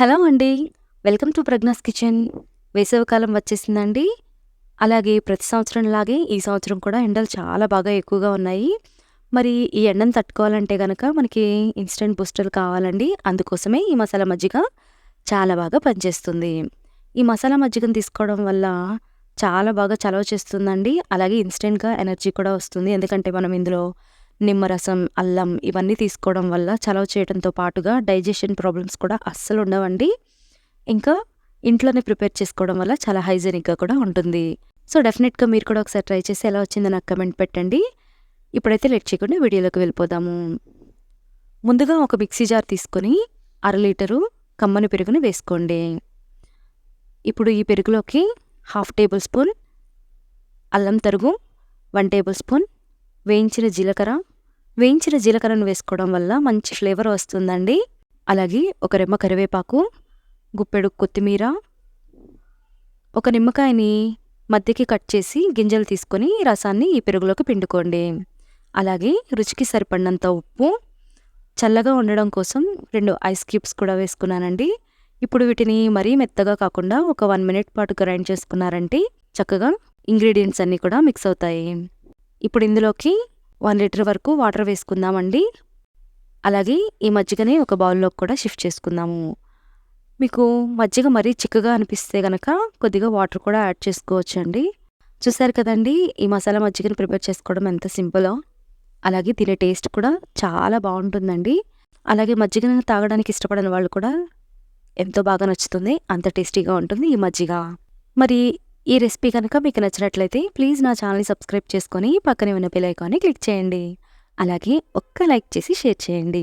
Hello అండి. Welcome to Pragna's kitchen. వేసవికాలం వచ్చేసిందండి. అలాగే ప్రతి సంవత్సరంలాగే ఈ సంవత్సరం కూడా ఎండలు చాలా బాగా ఎక్కువగా ఉన్నాయి. మరి ఈ ఎండను తట్టుకోవాలంటే కనుక మనకి ఇన్‌స్టంట్ బూస్టర్‌లు కావాలండి. అందుకోసమే ఈ మసాలా మజ్జిగ చాలా బాగా పనిచేస్తుంది. ఈ మసాలా మజ్జిగను తీసుకోవడం వల్ల చాలా బాగా చలవ చేస్తుందండి. అలాగే ఇన్స్టెంట్గా ఎనర్జీ కూడా వస్తుంది. ఎందుకంటే మనం ఇందులో నిమ్మరసం, అల్లం ఇవన్నీ తీసుకోవడం వల్ల చలవ చేయడంతో పాటుగా డైజెషన్ ప్రాబ్లమ్స్ కూడా అస్సలు ఉండవండి. ఇంకా ఇంట్లోనే ప్రిపేర్ చేసుకోవడం వల్ల చాలా హైజీనిక్‌గా కూడా ఉంటుంది. సో, డెఫినెట్గా మీరు కూడా ఒకసారి ట్రై చేసి ఎలా వచ్చిందో నాకు కమెంట్ పెట్టండి. ఇప్పుడైతే లెట్ చేయకుండా వీడియోలోకి వెళ్ళిపోదాము. ముందుగా ఒక మిక్సీ జార్ తీసుకొని అర లీటరు కమ్మని పెరుగుని వేసుకోండి. ఇప్పుడు ఈ పెరుగులోకి హాఫ్ టేబుల్ స్పూన్ అల్లం తరుగు, వన్ టేబుల్ స్పూన్ వేయించిన జీలకర్ర, వేయించిన జీలకర్రను వేసుకోవడం వల్ల మంచి ఫ్లేవర్ వస్తుందండి. అలాగే ఒక రెమ్మ కరివేపాకు, గుప్పెడు కొత్తిమీర, ఒక నిమ్మకాయని మధ్యకి కట్ చేసి గింజలు తీసుకొని రసాన్ని ఈ పెరుగులోకి పిండుకోండి. అలాగే రుచికి సరిపడినంత ఉప్పు, చల్లగా ఉండడం కోసం రెండు ఐస్ క్యూబ్స్ కూడా వేసుకున్నానండి. ఇప్పుడు వీటిని మరీ మెత్తగా కాకుండా ఒక వన్ మినిట్ పాటు గ్రైండ్ చేసుకున్నారంటే చక్కగా ఇంగ్రీడియంట్స్ అన్నీ కూడా మిక్స్ అవుతాయి. ఇప్పుడు ఇందులోకి వన్ లీటర్ వరకు వాటర్ వేసుకుందామండి. అలాగే ఈ మజ్జిగని ఒక బౌల్‌లోకి కూడా షిఫ్ట్ చేసుకుందాము. మీకు మజ్జిగ మరీ చిక్కగా అనిపిస్తే గనక కొద్దిగా వాటర్ కూడా యాడ్ చేసుకోవచ్చండి. చూసారు కదండీ! ఈ మసాలా మజ్జిగని ప్రిపేర్ చేసుకోవడం ఎంత సింపులో. అలాగే దీని టేస్ట్ కూడా చాలా బాగుంటుందండి అలాగే మజ్జిగను తాగడానికి ఇష్టపడని వాళ్ళు కూడా ఎంతో బాగా నచ్చుతుంది. అంత టేస్టీగా ఉంటుంది ఈ మజ్జిగ. మరి ఈ రెసిపీ కనుక మీకు నచ్చినట్లయితే ప్లీజ్ నా ఛానల్‌ని సబ్స్క్రైబ్ చేసుకొని పక్కనే ఉన్న బెల్ ఐకాన్‌ని క్లిక్ చేయండి. అలాగే ఒక్క లైక్ చేసి షేర్ చేయండి.